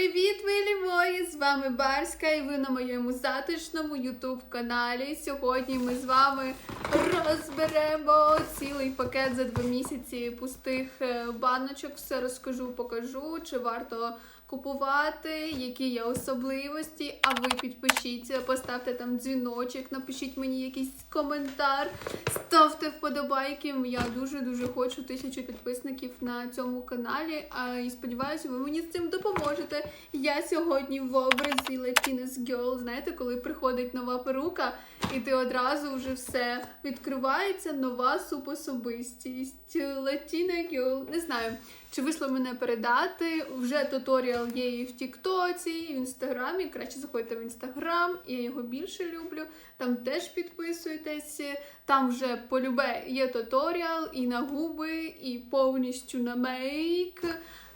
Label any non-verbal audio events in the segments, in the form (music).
Привіт, милі мої! З вами Барська і ви на моєму затишному ютуб каналі. Сьогодні ми з вами розберемо цілий пакет за два місяці пустих е, баночок. Все розкажу, покажу, чи варто купувати, які є особливості. А ви підпишіться, поставте там дзвіночок, напишіть мені якийсь коментар, ставте вподобайки. Я дуже дуже хочу тисячу підписників на цьому каналі. А і сподіваюся, ви мені з цим допоможете. Я сьогодні в образі Latinx Girl. Знаєте, коли приходить нова перука, і ти одразу вже все відкривається нова субособистість. Latina Girl. Не знаю. Чи вийшло мене передати? Вже туторіал є і в Тіктоці, і в Інстаграмі. Краще заходьте в Інстаграм, я його більше люблю. Там теж підписуйтесь. Там вже полюбе є туторіал і на губи, і повністю на мейк.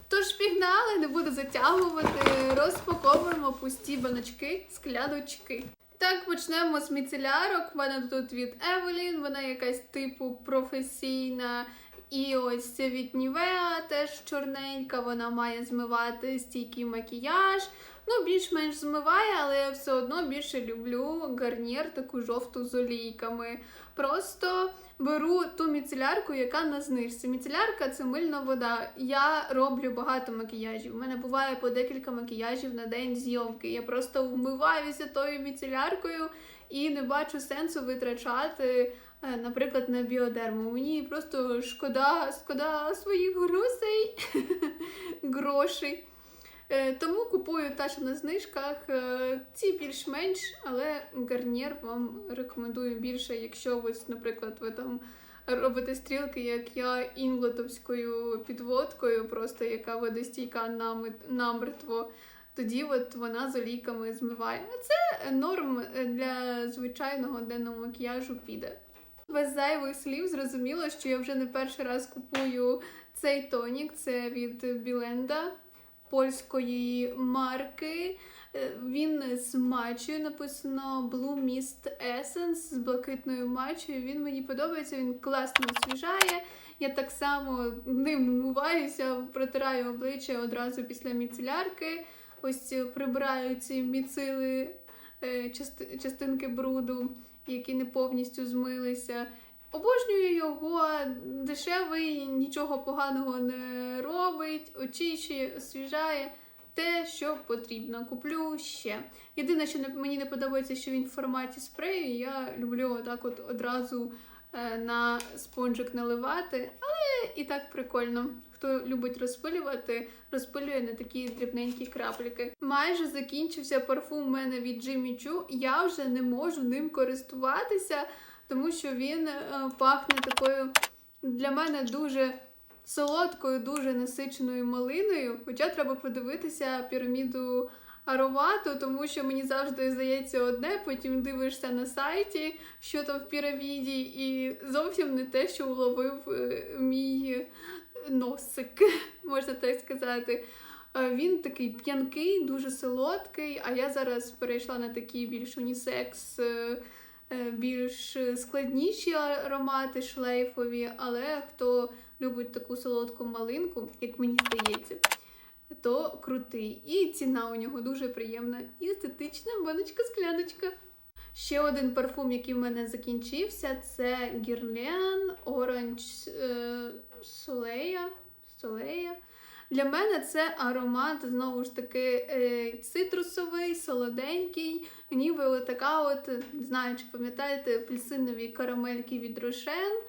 Тож пігнали, не буду затягувати. Розпаковуємо пусті баночки, скляночки. Так, почнемо з міцелярок. У мене тут від Евелін, вона якась типу професійна. І ось це від Нівеа теж чорненька, вона має змивати стійкий макіяж. Ну, більш-менш змиває, але я все одно більше люблю гарнір таку жовту з олійками. Просто беру ту міцелярку, яка на знижці. Міцелярка це мильна вода. Я роблю багато макіяжів. У мене буває по декілька макіяжів на день зйомки. Я просто вмиваюся тою міцеляркою і не бачу сенсу витрачати. Е, Наприклад, на біодерму. Мені просто шкода, шкода своїх грошей, (laughs) грошей. Е, Тому купую та, що на знижках. Е, Ці більш-менш, але гарнір вам рекомендую більше, якщо ось, наприклад, ви там робите стрілки, як я інглотовською підводкою, просто яка водостійка намертво. Тоді от вона з олійками змиває. Це норм для звичайного денного макіяжу піде. Без зайвих слів зрозуміло, що я вже не перший раз купую цей тонік. Це від Біленда польської марки. Е, Він з матчею написано Blue Mist Essence з блакитною матчею. Він мені подобається, він класно освіжає. Я так само ним вмиваюся, протираю обличчя одразу після міцелярки. Ось прибираю ці міцили е, частинки бруду, які не повністю змилися. Обожнюю його, дешевий, нічого поганого не робить, очищує, освіжає те, що потрібно. Куплю ще. Єдине, що мені не подобається, що він в форматі спрею. Я люблю отак от одразу е, на спонжик наливати, але і так прикольно. Хто любить розпилювати, розпилює на такі дрібненькі крапліки. Майже закінчився парфум у мене від Jimmy Choo. Я вже не можу ним користуватися, тому що він е, пахне такою для мене дуже солодкою, дуже насиченою малиною. Хоча треба подивитися піраміду аромату, тому що мені завжди здається одне, потім дивишся на сайті, що там в піраміді, і зовсім не те, що уловив е, мій носик, (laughs) можна так сказати. Е, Він такий п'янкий, дуже солодкий, а я зараз перейшла на такий більш унісекс, е, е, більш складніші аромати, шлейфові, але хто любить таку солодку малинку, як мені здається, то крутий. І ціна у нього дуже приємна і естетична баночка-скляночка. Ще один парфум, який в мене закінчився, це Guerlain Orange е, Soleil. Soleil. Для мене це аромат знову ж таки е, цитрусовий, солоденький, ніби така от, не знаю, чи пам'ятаєте, апельсинові карамельки від Рошен.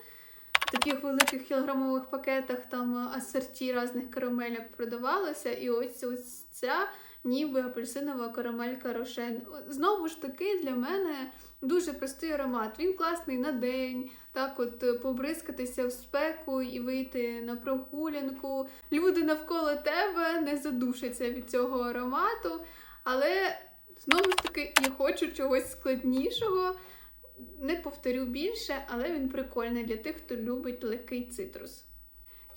В таких великих кілограмових пакетах там асорті різних карамелек продавалося. І ось ось ця ніби апельсинова карамелька Рошен. Знову ж таки, для мене дуже простий аромат. Він класний на день, так от е, побризкатися в спеку і вийти на прогулянку. Люди навколо тебе не задушаться від цього аромату, але знову ж таки я хочу чогось складнішого. Не повторю більше, але він прикольний для тих, хто любить легкий цитрус.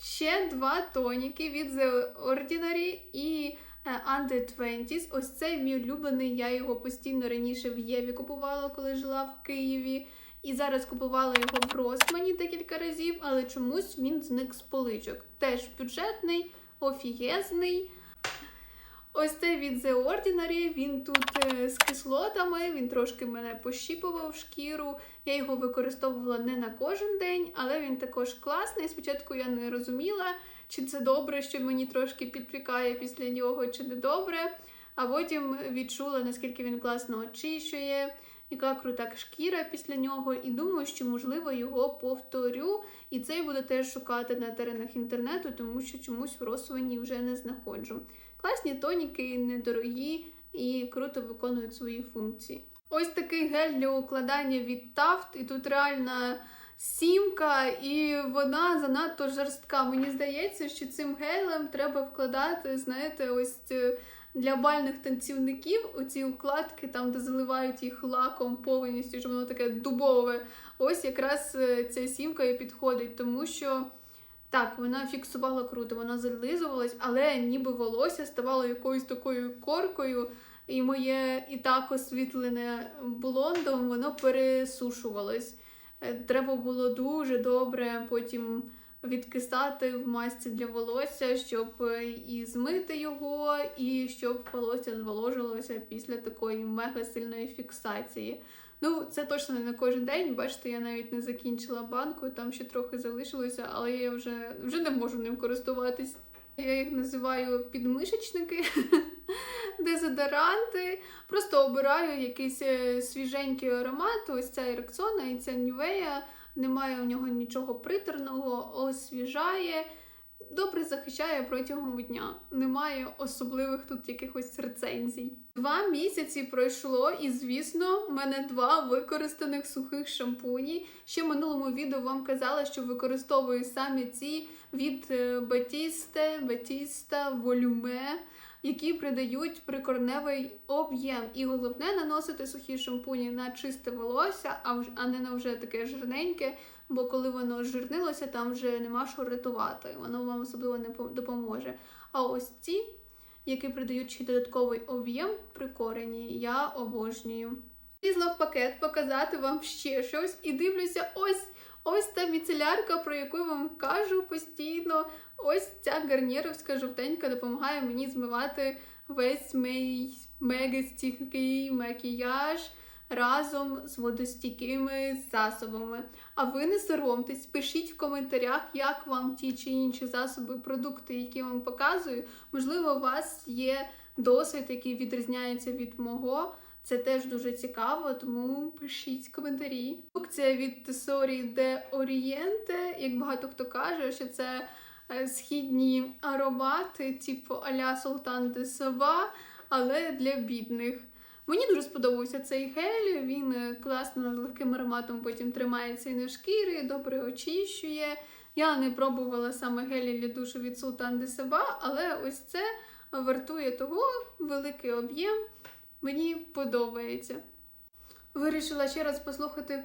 Ще два тоніки від The Ordinary і Under 20 Ось цей мій улюблений. Я його постійно раніше в Єві купувала, коли жила в Києві. І зараз купувала його в Росмані декілька разів, але чомусь він зник з поличок. Теж бюджетний, офігезний. Ось цей від The Ordinary, він тут е, з кислотами, він трошки мене пощіпував шкіру. Я його використовувала не на кожен день, але він також класний. Спочатку я не розуміла, чи це добре, що мені трошки підпікає після нього, чи не добре. А потім відчула, наскільки він класно очищує, яка крута шкіра після нього. І думаю, що можливо його повторю. І цей буду теж шукати на теренах інтернету, тому що чомусь в Росвені вже не знаходжу. Класні тоніки, недорогі і круто виконують свої функції. Ось такий гель для укладання від Taft, і тут реально сімка, і вона занадто жорстка. Мені здається, що цим гелем треба вкладати, знаєте, ось для бальних танцівників оці укладки, там, де заливають їх лаком повністю, щоб воно таке дубове. Ось якраз е, ця сімка і підходить, тому що. Так, вона фіксувала круто, вона зализувалась, але ніби волосся ставало якоюсь такою коркою, і моє і так освітлене блондом, воно пересушувалось. Е, Треба було дуже добре потім відкисати в масці для волосся, щоб е, і змити його, і щоб волосся зволожилося після такої мега сильної фіксації. Ну, це точно не на кожен день. Бачите, я навіть не закінчила банку, там ще трохи залишилося, але я вже, вже не можу ним користуватись. Я їх називаю підмишечники, (laughs) дезодоранти. Просто обираю якийсь е, свіженький аромат. Ось ця Ерексона і ця Нівея. Немає у нього нічого приторного, освіжає. Добре захищає протягом дня. Немає особливих тут якихось рецензій. Два місяці пройшло, і звісно, в мене два використаних сухих шампуні. Ще в минулому відео вам казала, що використовую саме ці від Батісте, Батіста, Volume, які придають прикорневий об'єм. І головне наносити сухі шампуні на чисте волосся, а а не на вже таке жирненьке. Бо коли воно жирнилося, там вже нема що рятувати, воно вам особливо не по- допоможе. А ось ці, які придають ще додатковий об'єм при корені, я обожнюю. Лізла в пакет показати вам ще щось і дивлюся, ось ось та міцелярка, про яку я вам кажу постійно. Ось ця гарніровська жовтенька допомагає мені змивати весь мій мега макіяж разом з водостійкими засобами. А ви не соромтесь, пишіть в коментарях, як вам ті чи інші засоби, продукти, які я вам показую. Можливо, у вас є досвід, який відрізняється від мого. Це теж дуже цікаво, тому пишіть коментарі. Це від Tesori de Oriente, як багато хто каже, що це е, східні аромати, типу а-ля Султан де Сава, але для бідних. Мені дуже сподобався цей гель, він е, класно легким ароматом потім тримається і на шкірі, добре очищує. Я не пробувала саме гелі для душу від Султан де Саба, але ось це вартує того, великий об'єм. Мені подобається. Вирішила ще раз послухати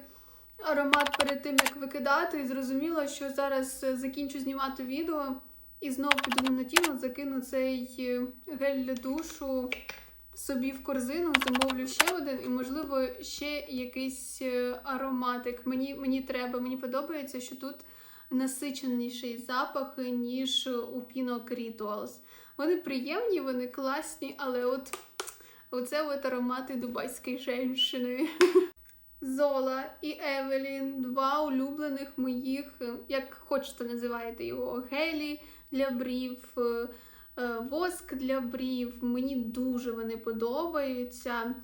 аромат перед тим, як викидати, і зрозуміла, що зараз е, закінчу знімати відео і знову піду на тіну, закину цей е, гель для душу собі в корзину, замовлю ще один і, можливо, ще якийсь е, ароматик. Мені, мені треба, мені подобається, що тут насиченіший запах, ніж у Pinot Rituals. Вони приємні, вони класні, але от оце от аромати дубайської жінки. Зола і Евелін, два улюблених моїх, е, як хочете називаєте його, гелі для брів, е, е, воск для брів. Мені дуже вони подобаються.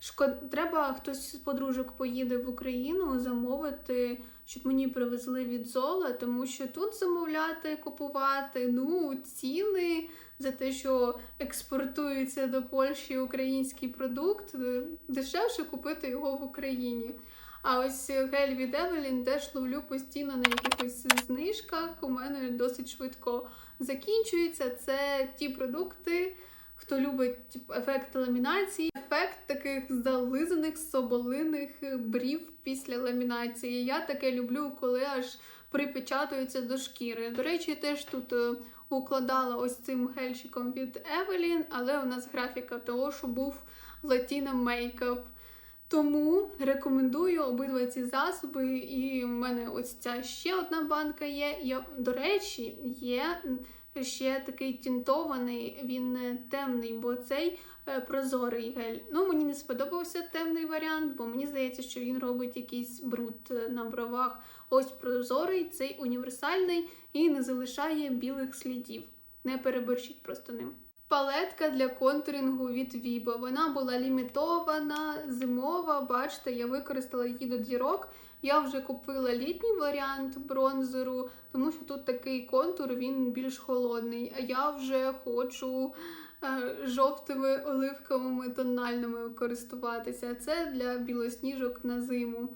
Шкод... Треба хтось з подружок поїде в Україну замовити, щоб мені привезли від зола, тому що тут замовляти, купувати, ну, ціни за те, що експортується до Польщі український продукт, е, дешевше купити його в Україні. А ось гель від Evelyn теж ловлю постійно на якихось знижках. У мене досить швидко закінчується. Це ті продукти, хто любить типу, ефект ламінації, ефект таких зализаних соболиних брів після ламінації. Я таке люблю, коли аж припечатується до шкіри. До речі, теж тут е, укладала ось цим гельчиком від Evelyn, але у нас графіка того, що був Latina мейкап. Тому рекомендую обидва ці засоби, і в мене ось ця ще одна банка є. Я, до речі, є ще такий тінтований, він не темний, бо цей е, прозорий гель. Ну, мені не сподобався темний варіант, бо мені здається, що він робить якийсь бруд е, на бровах. Ось прозорий, цей універсальний і не залишає білих слідів. Не переборщіть просто ним. Палетка для контурингу від Vibo. Вона була лімітована, зимова. Бачите, я використала її до дірок. Я вже купила літній варіант бронзеру, тому що тут такий контур, він більш холодний. А я вже хочу е, жовтими оливковими тональними користуватися. Це для білосніжок на зиму.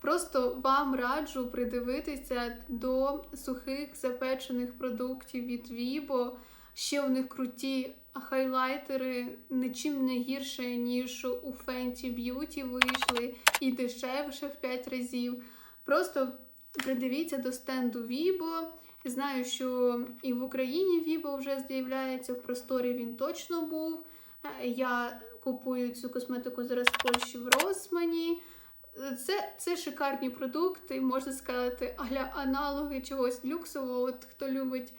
Просто вам раджу придивитися до сухих запечених продуктів від Vibo. Ще у них круті хайлайтери, нічим не гірше, ніж у Fenty Beauty вийшли, і дешевше в 5 разів. Просто придивіться до стенду Vibo. Знаю, що і в Україні Vibo вже з'являється, в просторі він точно був. Я купую цю косметику зараз в Польщі в Росмані. Це, це шикарні продукти, можна сказати, аля аналоги чогось люксового. От хто любить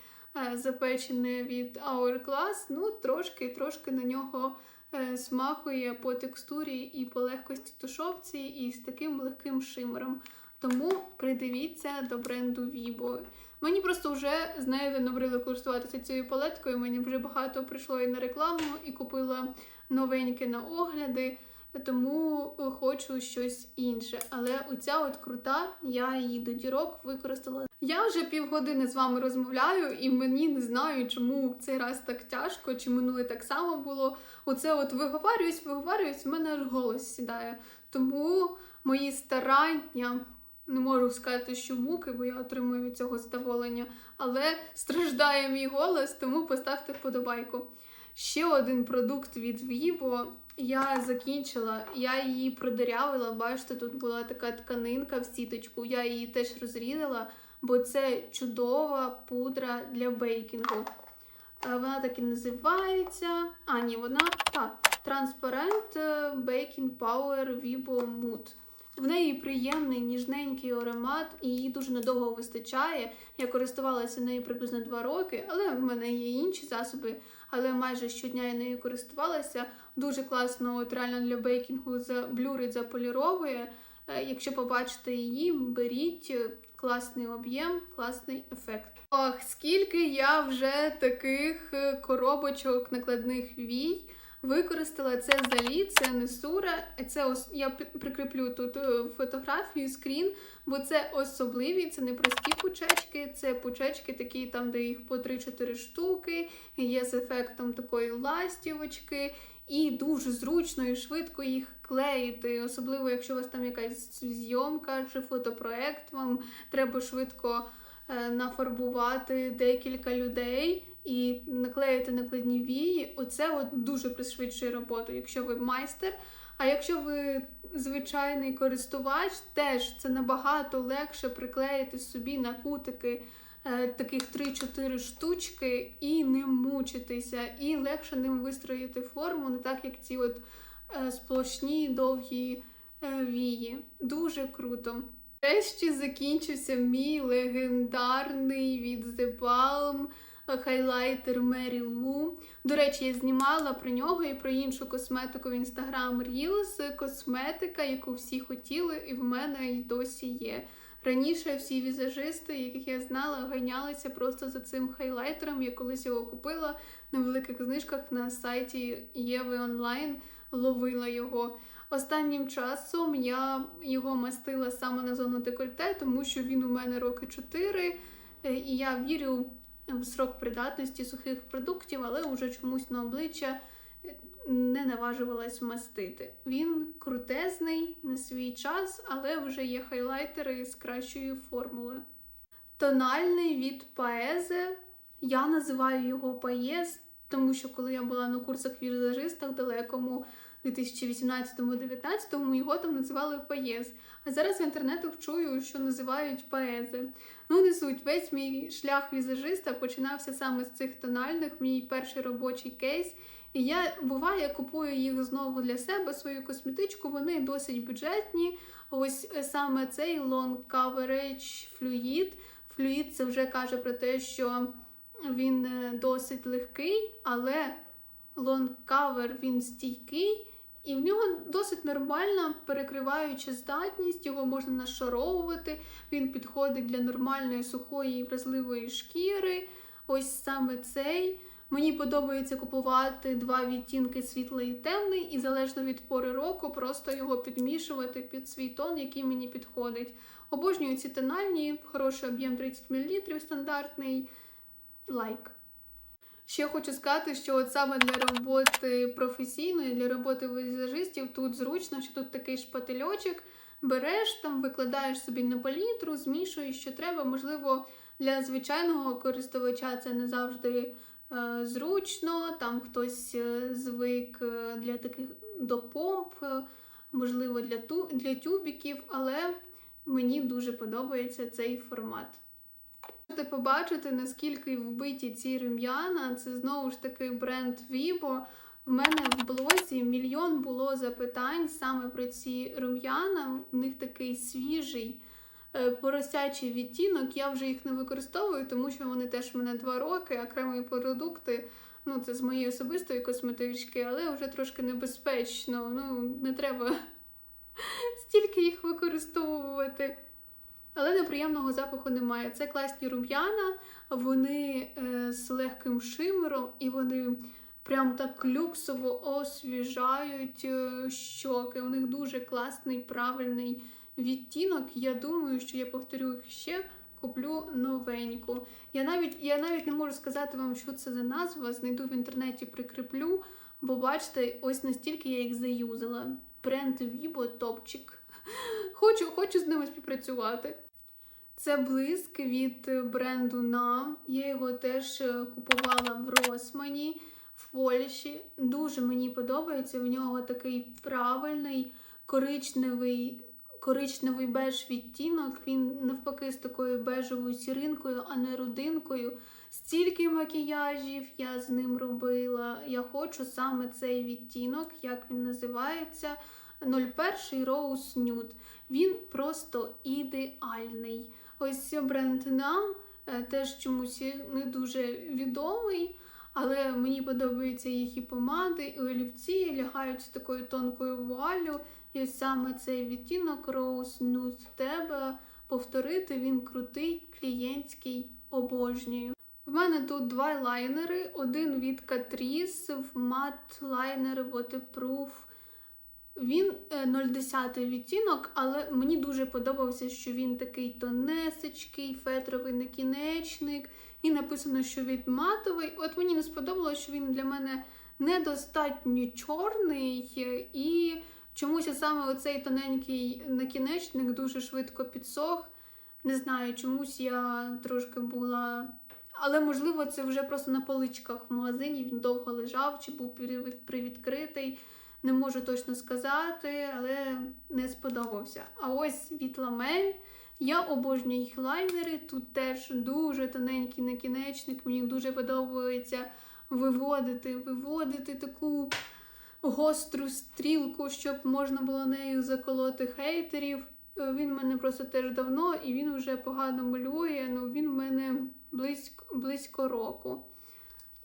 запечене від Hourglass, ну трошки трошки на нього е, смахує по текстурі і по легкості тушовці, і з таким легким шимером. Тому придивіться до бренду Vibo. Мені просто вже з нею набрили користуватися цією палеткою. Мені вже багато прийшло і на рекламу, і купила новеньке на огляди. Тому хочу щось інше. Але оця от крута, я її до дірок використала. Я вже півгодини з вами розмовляю, і мені не знаю, чому цей раз так тяжко, чи минулий так само було. Оце от виговарююсь, виговарююсь, в мене аж голос сідає. Тому мої старання. Не можу сказати, що муки, бо я отримую від цього задоволення, але страждає мій голос, тому поставте вподобайку. Ще один продукт від Vibo я закінчила, я її продирявила. Бачите, тут була така тканинка в сіточку. Я її теж розрізала, бо це чудова пудра для бейкінгу. Е, Вона так і називається. А, ні, вона так, Transparent Baking Power Vibo Mood. В неї приємний ніжненький аромат, і її дуже надовго вистачає. Я користувалася нею приблизно 2 роки, але в мене є інші засоби. Але майже щодня я нею користувалася. Дуже класно, от реально для бейкінгу заблюрить, заполіровує. Е, Якщо побачите її, беріть е, класний об'єм, класний ефект. Ох, скільки я вже таких е, коробочок накладних вій використала це залі, це не сура. Це ос... я прикріплю тут фотографію, скрін, бо це особливі, це не прості пучечки, це пучечки такі, там, де їх по 3-4 штуки, є з ефектом такої ластівочки. І дуже зручно і швидко їх клеїти, особливо якщо у вас там якась зйомка чи фотопроект, вам треба швидко е, нафарбувати декілька людей і наклеїти накладні вії. Оце от дуже пришвидшує роботу, якщо ви майстер. А якщо ви звичайний користувач, теж це набагато легше приклеїти собі на кутики таких 3-4 штучки і не мучитися, і легше ним вистроїти форму, не так як ці от е, сплошні довгі е, вії. Дуже круто. Нарешті закінчився мій легендарний від The Balm хайлайтер Мері Лу. До речі, я знімала про нього і про іншу косметику в Instagram Reels. Косметика, яку всі хотіли, і в мене й досі є. Раніше всі візажисти, яких я знала, ганялися просто за цим хайлайтером. Я колись його купила на великих знижках на сайті Єви онлайн, ловила його. Останнім часом я його мастила саме на зону декольте, тому що він у мене роки 4, і я вірю в срок придатності сухих продуктів, але вже чомусь на обличчя не наважувалась мастити. Він крутезний на свій час, але вже є хайлайтери з кращою формулою. Тональний від Paese. Я називаю його Paese, тому що коли я була на курсах візажистах далекому 2018-19 його там називали Paese. А зараз в інтернетах чую, що називають Paese. Ну, не суть, весь мій шлях візажиста починався саме з цих тональних, мій перший робочий кейс. І я буває купую їх знову для себе, свою косметичку. Вони досить бюджетні. Ось е, саме цей Long Coverage Fluid. Fluid це вже каже про те, що він е, досить легкий, але лонг-кавер він стійкий, і в нього досить нормальна перекриваюча здатність, його можна нашаровувати, він підходить для нормальної сухої і вразливої шкіри. Ось саме цей. Мені подобається купувати два відтінки світлий і темний, і залежно від пори року, просто його підмішувати під свій тон, який мені підходить. Обожнюю ці тональні, хороший об'єм 30 мл, стандартний лайк. Ще хочу сказати, що от саме для роботи професійної, для роботи візажистів тут зручно, що тут такий шпательочок, береш там, викладаєш собі на палітру, змішуєш, що треба. Можливо, для звичайного користувача це не завжди зручно. Там хтось е, звик е, для таких до помп, е, можливо, для, ту, для тюбіків, але мені дуже подобається цей формат. Можете побачити, наскільки вбиті ці рум'яна. Це знову ж таки бренд Vibo. В мене в блозі мільйон було запитань саме про ці рум'яна. У них такий свіжий е, поросячий відтінок. Я вже їх не використовую, тому що вони теж в мене два роки, окремі продукти. Ну, це з моєї особистої косметички, але вже трошки небезпечно. Ну, не треба (laughs) стільки їх використовувати. Але неприємного запаху немає. Це класні рум'яна, вони е, з легким шимером і вони прям так люксово освіжають е, щоки. У них дуже класний, правильний відтінок. Я думаю, що я повторю їх ще, куплю новеньку. Я навіть, я навіть не можу сказати вам, що це за назва. Знайду в інтернеті, прикріплю, бо бачите, ось настільки я їх заюзала. Бренд Vibo топчик. (laughs) Хочу, хочу з ними співпрацювати. Це блиск від бренду NAM. Я його теж е, купувала в Росмані в Польщі. Дуже мені подобається. У нього такий правильний коричневий, коричневий беж відтінок. Він навпаки з такою бежевою сіринкою, а не рудинкою. Стільки макіяжів я з ним робила. Я хочу саме цей відтінок, як він називається. 01 Rose Nude. Він просто ідеальний. Ось бренд нам е, теж чомусь не дуже відомий, але мені подобаються їх і помади, і олівці лягають з такою тонкою вуалю. І саме цей відтінок Rose Nude тебе повторити він крутий, клієнтський, обожнюю. В мене тут два лайнери, один від Catrice в мат лайнер Waterproof. Він е, 0,10 відтінок, але мені дуже подобався, що він такий тонесечкий, фетровий накінечник. І написано, що він матовий. От мені не сподобалося, що він для мене недостатньо чорний. е, І чомусь саме оцей тоненький накінечник дуже швидко підсох. Не знаю, чомусь я трошки була. Але можливо, це вже просто на поличках в магазині він довго лежав чи був привід- привідкритий. Не можу точно сказати, але не сподобався. А ось від Ламель. Я обожнюю їх лайнери. Тут теж дуже тоненький накінечник. Мені дуже подобається виводити, виводити таку гостру стрілку, щоб можна було нею заколоти хейтерів. Е, Він мене просто теж давно і він вже погано малює. Ну він в мене близько, близько року.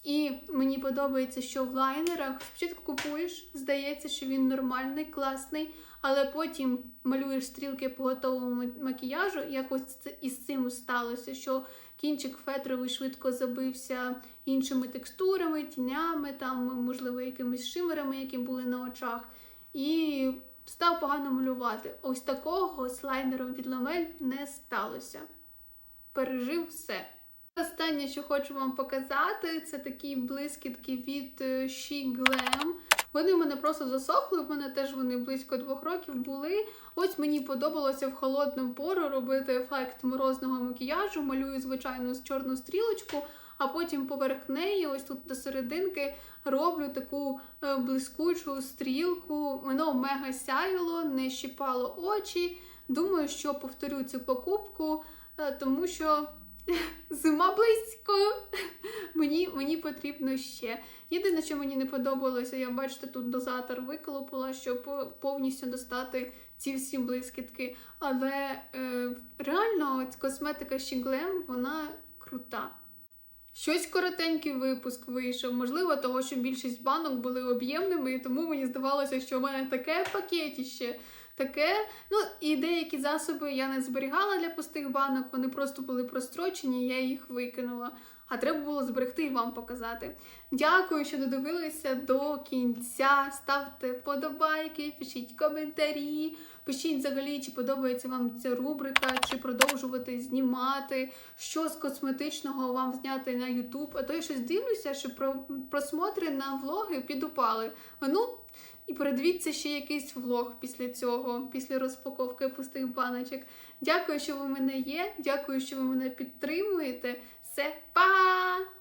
І мені подобається, що в лайнерах спочатку купуєш, здається, що він нормальний, класний, але потім малюєш стрілки по готовому ма- макіяжу. Якось із цим сталося, що кінчик фетровий швидко забився іншими текстурами, тінями, там, можливо, якимись шимерами, які були на очах. І став погано малювати. Ось такого з лайнером від ламель не сталося. Пережив все. Останнє, що хочу вам показати, це такі блискітки від е, She Glam. Вони в мене просто засохли, в мене теж вони близько двох років були. Ось мені подобалося в холодну пору робити ефект морозного макіяжу, малюю звичайну чорну стрілочку, а потім поверх неї, ось тут до серединки, роблю таку е, блискучу стрілку. Воно мега сяїло, не щипало очі. Думаю, що повторю цю покупку, е, тому що (laughs) зима близько. (laughs) Мені, мені потрібно ще. Єдине, що мені не подобалося, я бачите, тут дозатор виколопила, щоб повністю достати ці всі блискітки. Але е, реально ось косметика She вона крута. Щось коротенький випуск вийшов. Можливо, того, що більшість банок були об'ємними, і тому мені здавалося, що в мене таке пакетіще. Таке, ну і деякі засоби я не зберігала для пустих банок, вони просто були прострочені, я їх викинула. А треба було зберегти і вам показати. Дякую, що додивилися до кінця. Ставте вподобайки, пишіть коментарі, пишіть взагалі, чи подобається вам ця рубрика, чи продовжувати знімати, що з косметичного вам зняти на YouTube. А то я щось дивлюся, що про просмотри на влоги підупали. Ну, і передивіться ще якийсь влог після цього, після розпаковки пустих баночок. Дякую, що ви мене є. Дякую, що ви мене підтримуєте. Все, па!